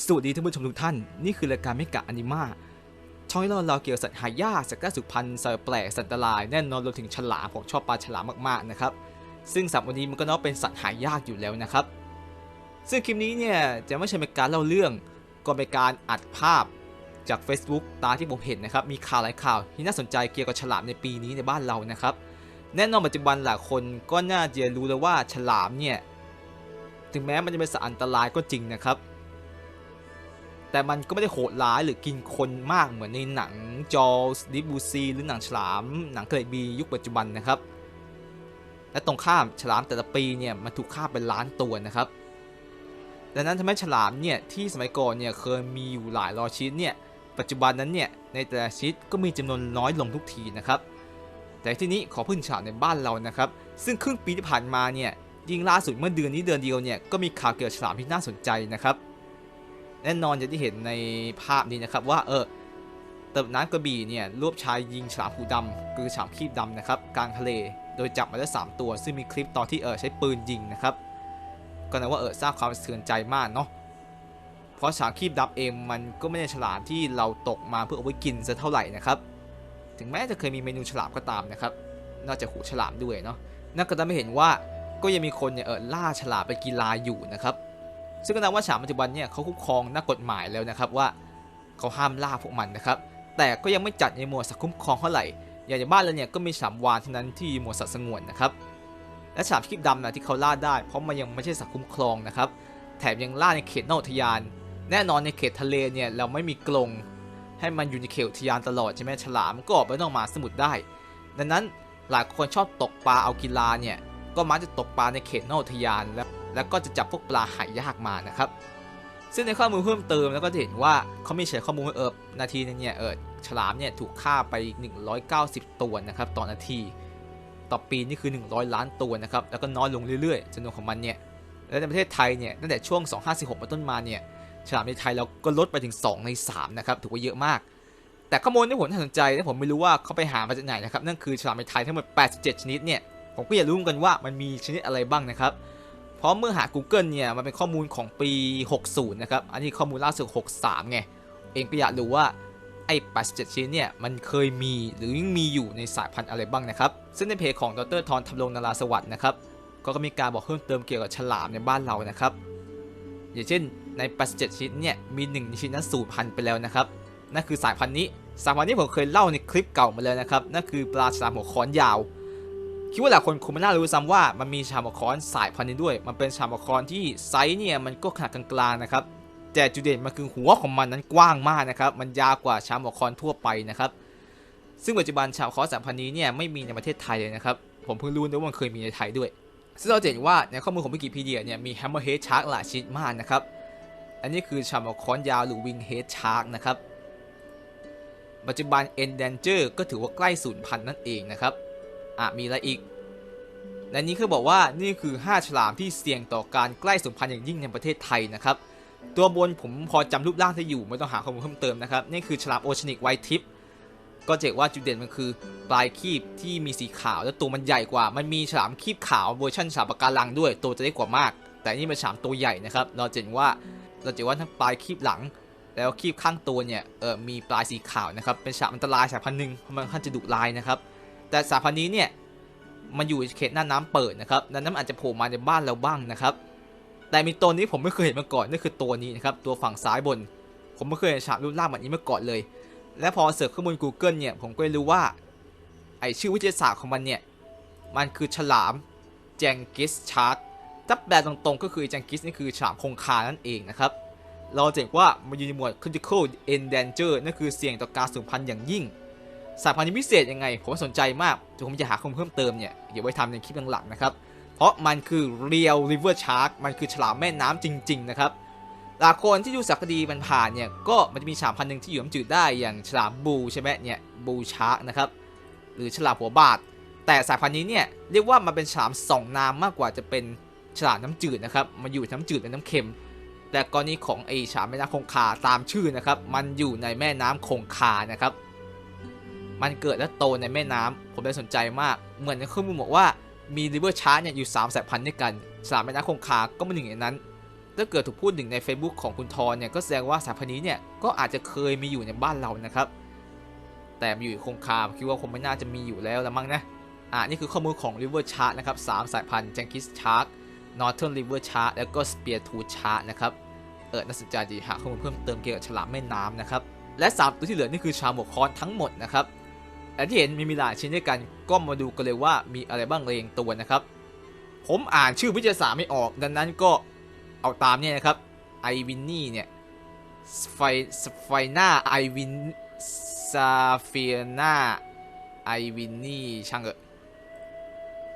สวัสดีท่านผู้ชมทุกท่าน นี่คือรายการไม่กะอนิมาช่องที่เราเราเกี่ยวกับสัตว์หายากสัตว์กล้สุพรรณสัตว์แปลกสัตว์อันตรายแน่นอนรวมถึงฉลามผมชอบปลาฉลามมากๆนะครับ ซึ่งสัตว์วันนี้มันก็นับเป็นสัตว์หายากอยู่แล้วนะครับ ซึ่งคลิปนี้เนี่ยจะไม่ใช่เป็นการเล่าเรื่องก็เป็นการอัดภาพจาก Facebook ตาที่ผมเห็นนะครับ มีข่าวหลายข่าวที่น่าสนใจเกี่ยวกับฉลามในปีนี้ในบ้านเรานะครับ แน่นอนปัจจุบันหลายคนก็น่าจะรู้แล้วว่าฉลามเนี่ยถึงแม้มันจะเป็นสัตว์อันตรายก็จริงนะครับ แต่มันก็ไม่ได้โหดร้ายหรือกินคนมากเหมือนในหนังจอสดิบูซีหรือหนังฉลาม หนังเกรดบียุคปัจจุบันนะครับ และตรงข้ามฉลามแต่ละปีเนี่ยมันถูกฆ่าเป็นล้านตัวนะครับ ดังนั้นทำให้ฉลามเนี่ยที่สมัยก่อนเนี่ยเคยมีอยู่หลายร้อยชนิดเนี่ยปัจจุบันนั้นเนี่ยในแต่ละชนิดก็มีจำนวนน้อยลงทุกทีนะครับ แต่ที่นี้ขอพึ่งฉลามในบ้านเรานะครับ ซึ่งครึ่งปีที่ผ่านมาเนี่ยยิ่งล่าสุดเมื่อเดือนนี้เดือนเดียวเนี่ยก็มีข่าวเกี่ยวกับฉลามที่น่าสนใจนะครับ แน่นอนอย่างที่เห็นในภาพนี้นะครับว่าเออเติบน้ำกระบี่เนี่ยรวบชายยิงฉลามหูดำคือฉลามคีบดำนะครับกลางทะเลโดยจับมาได้ 3 ตัว ซึ่งมีคลิปตอนที่เออใช้ปืนยิงนะครับก็นับว่าเออสร้างความสะเทือนใจมากเนาะเพราะฉลามคีบดำเองมันก็ไม่ใช่ฉลามที่เราตกมาเพื่อเอาไว้กินซะเท่าไหร่นะครับถึงแม้จะเคยมีเมนูฉลามก็ตามนะครับนอกจากหูฉลามด้วยเนาะนั่นก็ทำให้เห็นว่าก็ยังมีคนเนี่ยเออล่าฉลามไปกีฬาอยู่นะครับ ซึ่งก็นับว่าฉามปัจจุบันเนี่ยเขาคุ้มครองนักกฎหมายแล้วนะครับว่าเขาห้ามล่าพวกมันนะครับ แต่ก็ยังไม่จัดในหมวดสัตว์คุ้มครองเท่าไหร่ อย่างในบ้านเราเนี่ยก็มีฉามวาฬเท่านั้นที่หมวดสัตว์สงวนนะครับ และฉามครีบดำนะที่เขาล่าได้ เพราะมันยังไม่ใช่สัตว์คุ้มครองนะครับ แถมยังล่าในเขตนอกอุทยาน แน่นอนในเขตทะเลเนี่ยเราไม่มีกรงให้มันอยู่ในเขตอุทยานตลอดใช่ไหมฉลามก็ออกไปนอกมหาสมุทรได้ ดังนั้นหลายคนชอบตกปลาเอากีฬาเนี่ย ก็มักจะตกปลาในเขตนอกทยานแล้วแล้วก็จะจับพวกปลาหายากมานะครับ ซึ่งในข้อมูลเพิ่มเติมแล้วก็จะเห็นว่าเขามีเฉลยข้อมูลว่าเออนาทีนึงเนี่ยเออฉลามเนี่ยถูกฆ่าไป 190 ตัวนะครับต่อนาที ต่อปีนี่คือ 100 ล้านตัวนะครับแล้วก็น้อยลงเรื่อยๆจำนวนของมันเนี่ยและในประเทศไทยเนี่ยตั้งแต่ช่วง 2546เป็นต้นมาเนี่ยฉลามในไทยเราก็ลดไปถึง 2 ใน 3 นะครับถือว่าเยอะมาก แต่ข้อมูลที่ผมน่าสนใจและผมไม่รู้ว่าเขาไปหามาจากไหนนะครับนั่นคือฉลามในไทยทั้งหมด 87 ชนิดเนี่ย ผมก็อยากรู้กันว่ามันมีชนิดอะไรบ้างนะครับเพราะเมื่อหา Google เนี่ยมันเป็นข้อมูลของปี 60 นะครับ อันนี้ข้อมูลล่าสุด 63 ไง เองก็อยากรู้ว่าไอ้87ชนิดเนี่ยมันเคยมีหรือยังมีอยู่ในสายพันธุ์อะไรบ้างนะครับ ซึ่งในเพจของดรทอนทำรงนาราสวัสด์นะครับก็มีการบอกเพิ่มเติมเกี่ยวกับฉลามในบ้านเรานะครับอย่างเช่นใน87ชนิดเนี่ยมีหนึ่งชนิดนั้นสูญพันธุ์ไปแล้วนะครับนั่นคือสายพันธุ์นี้สายพันธุ์นี้ผมเคยเล่าในคลิปเก่ามาแล้วนะครับนั่นคือปลาฉลามหัวค้อนยาว คิดว่าหลายคนคงไม่น่ารู้ซ้ำว่ามันมีชามอคอนสายพันธุ์นี้ด้วย มันเป็นชามอคอนที่ไซส์เนี่ยมันก็ขนาดกลางๆนะครับแต่จุดเด่นมันคือหัวของมันนั้นกว้างมากนะครับ มันยาวกว่าชามอคอนทั่วไปนะครับ ซึ่งปัจจุบันชามอคอนสายพันธุ์นี้เนี่ยไม่มีในประเทศไทยเลยนะครับ ผมเพิ่งรู้นะว่ามันเคยมีในไทยด้วย ซึ่งเราเห็นว่าในข้อมูลของวิกิพีเดียเนี่ยมีแฮมเมอร์เฮดชาร์กหลายชนิดมากนะครับ อันนี้คือชามอคอนยาวหรือวิงเฮดชาร์กนะครับ ปัจจุบัน endanger ก็ถือว่าใกล้สูญพันธุ์นั่นเองนะครับ อะมีอะไรอีกและนี้คือบอกว่านี่คือ 5 ฉลามที่เสี่ยงต่อการใกล้สูญพันธุ์อย่างยิ่งในประเทศไทยนะครับ ตัวบนผมพอจำรูปร่างได้อยู่ไม่ต้องหาข้อมูลเพิ่มเติมนะครับ นี่คือฉลามโอชนิกไวทิปก็จะเห็นว่าจุดเด่นมันคือปลายคีบที่มีสีขาวและตัวมันใหญ่กว่า มันมีฉลามคีบขาวเวอร์ชันฉลามปะการังด้วย ตัวจะได้กว่ามาก แต่นี่เป็นฉลามตัวใหญ่นะครับ เราจะเห็นว่าเราจะเห็นว่าทั้งปลายคีบหลัง แล้วคีบข้างตัวเนี่ยเออมีปลายสีขาวนะครับเป็นฉลามอันตรายสายพันธุ์หนึ่งเพราะมันค่อนจะดุร้ายนะครับ แต่สายพันธุ์นี้เนี่ยมันอยู่เขตหน้าน้ำเปิดนะครับดังนั้นอาจจะโผล่มาในบ้านเราบ้างนะครับ แต่มีตัวนี้ผมไม่เคยเห็นมาก่อนนั่นคือตัวนี้นะครับตัวฝั่งซ้ายบน ผมไม่เคยเห็นฉามรูปร่างแบบนี้มาก่อนเลย และพอเสิร์ชข้อมูล Google เนี่ยผมก็รู้ว่าไอชื่อวิทยาศาสตร์ของมันเนี่ยมันคือฉลามแจงกิสชาร์กถ้าแปลตรงๆก็คือแจงกิสนี่คือฉลามคงคานั่นเองนะครับเราจะเห็นว่ามันอยู่ในหมวด critical endanger นั่นคือเสี่ยงต่อการสูญพันธุ์อย่างยิ่ง สายพันธุ์นี้พิเศษยังไง ผมสนใจมากเดี๋ยวผมจะหาข้อมูลเพิ่มเติมเนี่ยเดี๋ยวไว้ทำในคลิปหลังๆนะครับ เพราะมันคือ real river shark มันคือฉลามแม่น้ำจริง ๆ นะครับหลายคนที่ดูสารคดีมันผ่านเนี่ยก็มันจะมีฉลามพันธุ์หนึ่งที่อยู่น้ำจืดได้อย่างฉลามบูใช่ไหมเนี่ยบูชาร์กนะครับหรือฉลามหัวบาดแต่สายพันธุ์นี้เนี่ยเรียกว่ามันเป็นฉลามสองน้ำมากกว่าจะเป็นฉลามน้ำจืดนะครับมันอยู่น้ำจืดและน้ำเค็ม แต่กรณีของไอฉลามแม่น้ำคงคาตามชื่อนะครับมันอยู่ในแม่น้ำคงคานะครับ มันเกิดและโตในแม่น้ำผมเลยสนใจมาก เหมือนในข้อมูลบอกว่ามีริเวอร์ชาร์เนี่ยอยู่3สายพันธุ์ด้วยกันฉลามแม่น้ำคงคา ก็เป็นหนึ่งในนั้น ถ้าเกิดถูกพูดถึงใน Facebook ของคุณทอนเนี่ยก็แสดงว่าสายพันธุ์นี้เนี่ยก็อาจจะเคยมีอยู่ในบ้านเรานะครับ แต่มีอยู่คงคามคิดว่าคงไม่น่าจะมีอยู่แล้วละมั้งนะอ่านี่คือข้อมูลของ River Shark นะครับสามสายพันธุ์ Jenkins Shark Northern River Shark แล้วก็ Spear Tooth Shark นะครับเออน่าสนใจดีหาข้อมูลเพิ่มเติมเกี่ยวกับฉลามแม่น้ำนะครับและ 3 ตัวที่เหลือนี่คือชาหมวกคอนทั้งหมดนะครับ และที่เห็นมีมีหลายชิ้นด้วยกันก็มาดูกันเลยว่ามีอะไรบ้างเรียงตัวนะครับ ผมอ่านชื่อวิทยาศาสตร์ไม่ออก ดังนั้นก็เอาตามเนี่ยนะครับไอวินนี่เนี่ยไฟไฟหน่าไอวินซาเฟียนาไอวินนี่ช่างเถอะ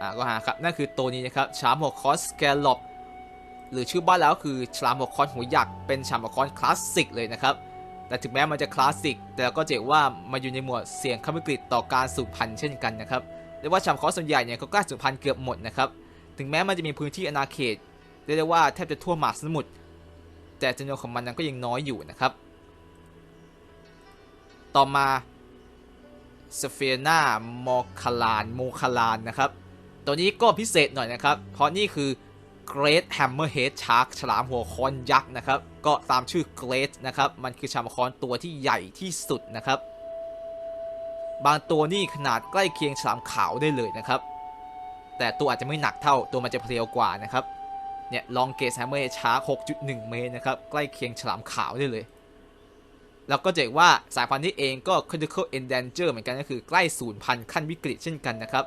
อ่าก็หาครับนั่นคือตัวนี้นะครับฉลามหัวคอสแกลลอปหรือชื่อบ้านแล้วคือฉลามหัวคอนหัวยักษ์เป็นฉลามหัวคอนคลาสสิกเลยนะครับ แต่ถึงแม้มันจะคลาสสิก แต่ก็เจอว่ามันอยู่ในหมวดเสี่ยงคำวิกฤตต่อการสูญพันธุ์เช่นกันนะครับเรียกว่าฉลามคอส่วนใหญ่เนี่ยก็กล้สูญพันธุ์เกือบหมดนะครับถึงแม้มันจะมีพื้นที่อาณาเขตเรียกได้ว่าแทบจะทั่วมหาสมุทรแต่จำนวนของมันนั้นก็ยังน้อยอยู่นะครับ ต่อมาสเฟียนาโมคาลานโมคาลานนะครับ ตัวนี้ก็พิเศษหน่อยนะครับ เพราะนี่คือ Great Hammerhead Shark ฉลามหัวค้อนยักษ์นะครับ ก็ตามชื่อ Great นะครับ มันคือฉลามคอนตัวที่ใหญ่ที่สุดนะครับ บางตัวนี่ขนาดใกล้เคียงฉลามขาวได้เลยนะครับ แต่ตัวอาจจะไม่หนักเท่าตัวมันจะเพลียวกว่านะครับ เนี่ยลองเกสแฮมเมอร์ช้า 6.1 เมตรนะครับ ใกล้เคียงฉลามขาวได้เลย แล้วก็จะเห็นว่าสายพันธุ์นี้เองก็ critical endanger เหมือนกันก็คือใกล้สูญพันธุ์ขั้นวิกฤตเช่นกันนะครับ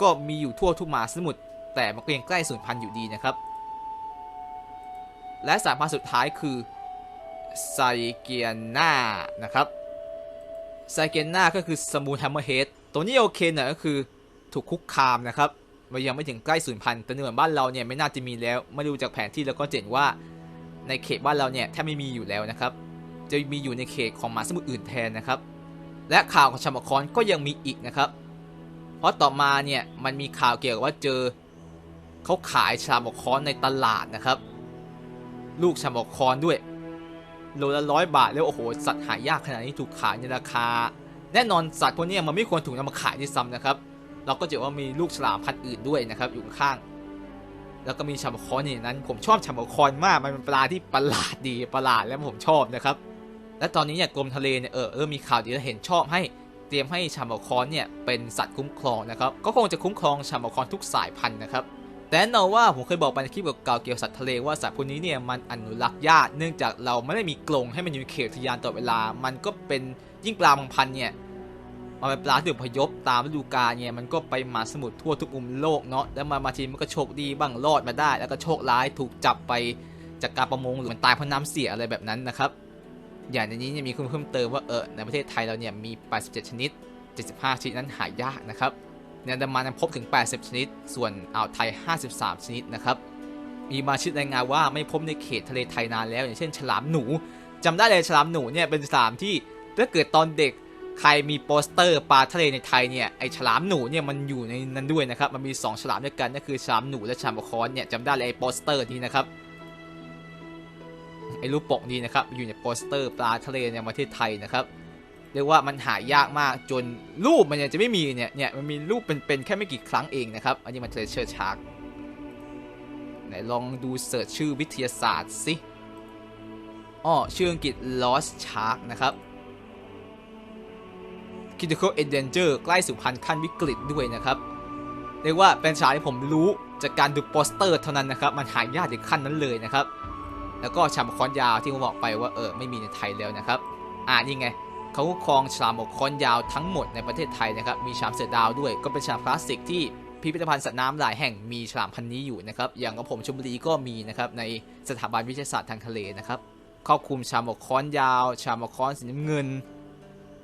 ก็มีอยู่ทั่วทุกมหาสมุทรแต่มันก็ยังใกล้สูญพันธุ์อยู่ดีนะครับ และสายพันธุ์สุดท้ายคือไซเกียนานะครับไซเกียนาก็คือสมูทแฮมเมอร์เฮดตัวนี้โอเคหน่อยก็คือถูกคุกคามนะครับมันยังไม่ถึงใกล้สูญพันธุ์แต่เหมือนบ้านเราเนี่ยไม่น่าจะมีแล้วมาดูจากแผนที่แล้วก็เห็นว่าในเขตบ้านเราเนี่ยแทบไม่มีอยู่แล้วนะครับ จะมีอยู่ในเขตของมาสมุทรอื่นแทนนะครับ และข่าวของชามาคอนก็ยังมีอีกนะครับ เพราะต่อมาเนี่ยมันมีข่าวเกี่ยวกับว่าเจอเขาขายชามาคอนในตลาดนะครับ ลูกชามาคอนด้วย โลละร้อยบาทแล้วโอ้โห สัตว์หายากขนาดนี้ถูกขายในราคา แน่นอนสัตว์พวกนี้มันไม่ควรถูกนำมาขายด้วยซ้ำนะครับ เราก็จอว่ามีลูกฉลามพันธุ์อื่นด้วยนะครับ อยู่ข้าง แล้วก็มีชามาคอนนี่นั้น ผมชอบชามาคอนมาก มันเป็นปลาที่ประหลาดดีประหลาดและผมชอบนะครับ และตอนนี้เนี่ยกรมทะเลเนี่ยเออเออมีข่าวดีและเห็นชอบให้เตรียมให้ชามาคอนเนี่ยเป็นสัตว์คุ้มครองนะครับ ก็คงจะคุ้มครองชามาคอนทุกสายพันธุ์นะครับ แต่แน่นอนว่าผมเคยบอกไปในคลิปเก่าเกี่ยวกับสัตว์ทะเลว่าสัตว์พวกนี้เนี่ยมันอนุรักษ์ยากเนื่องจากเราไม่ได้มีกรงให้มันอยู่ในเขตทยานตลอดเวลา มันก็เป็นยิ่งปลาบางพันเนี่ยมันเป็นปลาที่อพยพตามฤดูกาลเนี่ยมันก็ไปมาสมุทรทั่วทุกมุมโลกเนาะแล้วมาบางทีมันก็โชคดีบ้างรอดมาได้ แล้วก็โชคร้ายถูกจับไปจากการประมงหรือมันตายเพราะน้ำเสียอะไรแบบนั้นนะครับ อย่างในนี้เนี่ยมีข้อมูลเพิ่มเติมว่าเออในประเทศไทยเราเนี่ยมี 87 ชนิด 75 ชนิดนั้นหายากนะครับ ในอันดามันพบถึง 80 ชนิด ส่วนอ่าวไทย 53 ชนิดนะครับ มีมาชิดรายงานว่าไม่พบในเขตทะเลไทยนานแล้ว อย่างเช่นฉลามหนูจำได้เลยฉลามหนูเนี่ยเป็นฉลามที่ถ้าเกิดตอนเด็กใครมีโปสเตอร์ปลาทะเลในไทยเนี่ยไอฉลามหนูเนี่ยมันอยู่ในนั้นด้วยนะครับมันมี 2 ฉลามด้วยกันนั่นคือฉลามหนูและฉลามคอนเนี่ยจำได้เลยไอโปสเตอร์นี้นะครับไอรูปปกนี้นะครับอยู่ในโปสเตอร์ปลาทะเลในประเทศไทยนะครับ เรียกว่ามันหายากมากจนรูปมันยังจะไม่มีเนี่ยเนี่ยมันมีรูปเป็นๆแค่ไม่กี่ครั้งเองนะครับ อันนี้มันเทรเชอร์ชาร์กไหนลองดูเสิร์ชชื่อวิทยาศาสตร์สิอ้อชื่ออังกฤษ lost shark นะครับ critical endanger ใกล้สู่พันธุ์ขั้นวิกฤตด้วยนะครับ เรียกว่าเป็นฉากที่ผมรู้จากการดูโปสเตอร์เท่านั้นนะครับ มันหายากถึงขั้นนั้นเลยนะครับ แล้วก็ชามคอนยาวที่ผมบอกไปว่าเออไม่มีในไทยแล้วนะครับ อ่านี่ไง เขาครองฉลามอกคอนยาวทั้งหมดในประเทศไทยนะครับ มีฉลามเสือดาวด้วย ก็เป็นฉลามพลาสติกที่พิพิธภัณฑ์สัตว์น้ำหลายแห่งมีฉลามพันธุ์นี้อยู่นะครับ อย่างของผมชลบุรีก็มีนะครับในสถาบันวิทยาศาสตร์ทางทะเลนะครับครอบคลุมฉลามอกคอนยาว ฉลามอกคอนสีน้ำเงิน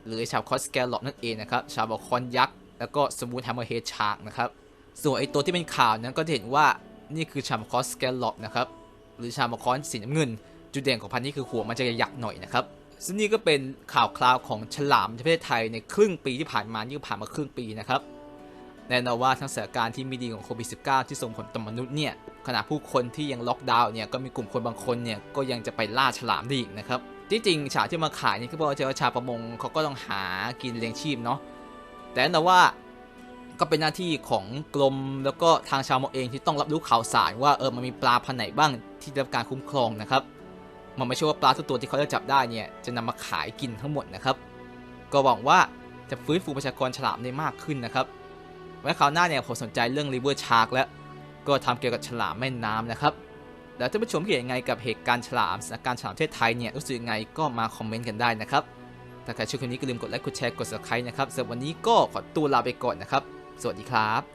หรือฉลามคอสแกลล็อปนั่นเองนะครับ ฉลามอกคอนยักษ์ แล้วก็สมูทแฮมเมอร์เฮดชาร์กนะครับ ส่วนไอตัวที่เป็นข่าวนั้นก็จะเห็นว่านี่คือฉลามคอสแกลล็อปนะครับ หรือฉลามคอนสีน้ำเงิน จุดเด่นของพันธุ์นี้คือหัวมันจะใหญ่หน่อยนะครับ ซึ่งนี่ก็เป็นข่าวคราวของฉลามในประเทศไทยในครึ่งปีที่ผ่านมานี่ก็ผ่านมาครึ่งปีนะครับ แน่นอนว่าทั้งสถานการณ์ที่ไม่ดีของโควิด -19 ที่ส่งผลต่อมนุษย์เนี่ย ขณะผู้คนที่ยังล็อกดาวน์เนี่ย ก็มีกลุ่มคนบางคนเนี่ย ก็ยังจะไปล่าฉลามได้อีกนะครับ ที่จริงฉาที่มาขายนี่ก็เพราะว่าเจอชาวประมงเขาก็ต้องหากินเลี้ยงชีพเนาะ แต่แน่นอนว่าก็เป็นหน้าที่ของกรมแล้วก็ทางชาวมงเองที่ต้องรับรู้ข่าวสารว่าเออมันมีปลาพันไหนบ้างที่ได้รับการคุ้มครองนะครับ มันไม่ใช่ว่าปลาทุกตัวที่เขาจะจับได้เนี่ยจะนำมาขายกินทั้งหมดนะครับ ก็หวังว่าจะฟื้นฟูประชากรฉลามได้มากขึ้นนะครับไว้คราวหน้าเนี่ยผมสนใจเรื่อง river shark แล้วก็ทำเกี่ยวกับฉลามแม่น้ำนะครับแล้วท่านผู้ชมคิดยังไงกับเหตุการณ์ฉลามสถานการณ์ฉลามประเทศไทยเนี่ยรู้สึกยังไงก็มาคอมเมนต์กันได้นะครับถ้าใครชอบคลิปนี้ก็ลืมกดไลค์กดแชร์กด subscribe นะครับสำหรับวันนี้ก็ขอตัวลาไปก่อนนะครับ สวัสดีครับ